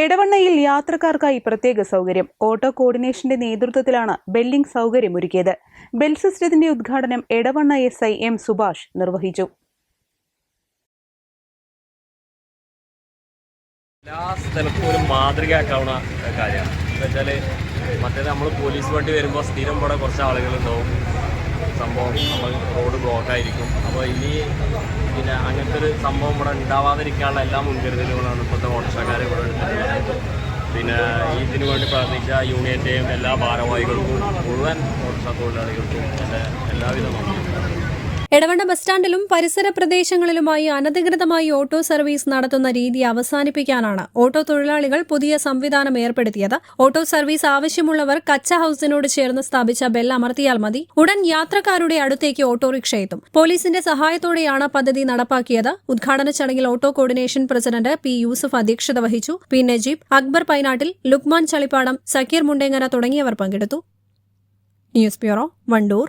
എടവണ്ണയിൽ യാത്രക്കാർക്കായി പ്രത്യേക സൗകര്യം. ഓട്ടോ കോർഡിനേഷന്റെ നേതൃത്വത്തിലാണ് ബെല്ലിംഗ് സൗകര്യം ഒരുക്കിയത് ബെൽ സിസ്റ്റത്തിന്റെ ഉദ്ഘാടനം Edavanna S I M Subhash നിർവഹിച്ചു. മാതൃകയാക്കാവുന്ന കാര്യമാണ്. മറ്റേത് നമ്മൾ പോലീസ് വണ്ടി വരുമ്പോൾ സ്ഥിരം ഇവിടെ കുറച്ച് ആളുകളുണ്ടാവും. റോഡ് അപ്പോൾ ഇനി പിന്നെ അങ്ങനത്തെ ഒരു സംഭവം ഇവിടെ ഉണ്ടാവാതിരിക്കാനുള്ള എല്ലാ മുൻകരുതലുകളാണ് ഇപ്പോഴത്തെ ഓട്ടോഷക്കാരെ ഇവിടെ എടുത്തിട്ടുള്ളത്. പിന്നെ ഇതിനു വേണ്ടി പ്രാർത്ഥിച്ച യൂണിയന്റെയും എല്ലാ ഭാരവാഹികൾക്കും മുഴുവൻ ഓട്ടോഷ തൊഴിലാളികൾക്കും എന്റെ എല്ലാവിധ എടവണ്ണ ബസ് സ്റ്റാൻഡിലും പരിസര പ്രദേശങ്ങളിലുമായി അനധികൃതമായി ഓട്ടോ സർവീസ് നടത്തുന്ന രീതി അവസാനിപ്പിക്കാനാണ് ഓട്ടോ തൊഴിലാളികൾ പുതിയ സംവിധാനം ഏർപ്പെടുത്തിയത്. ഓട്ടോ സർവീസ് ആവശ്യമുള്ളവർ കച്ച ഹൌസിനോട് ചേർന്ന് സ്ഥാപിച്ച ബെൽ അമർത്തിയാൽ മതി. ഉടൻ യാത്രക്കാരുടെ അടുത്തേക്ക് ഓട്ടോറിക്ഷ എത്തും പോലീസിന്റെ സഹായത്തോടെയാണ് പദ്ധതി നടപ്പാക്കിയത്. ഉദ്ഘാടന ചടങ്ങിൽ auto coordination president P Yusuf അധ്യക്ഷത വഹിച്ചു. പി നജീബ് അക്ബർ പൈനാട്ടിൽ ലുക്മാൻ ചളിപ്പാടം സക്കീർ മുണ്ടേങ്ങര തുടങ്ങിയവർ പങ്കെടുത്തു. News bureau Wandoor.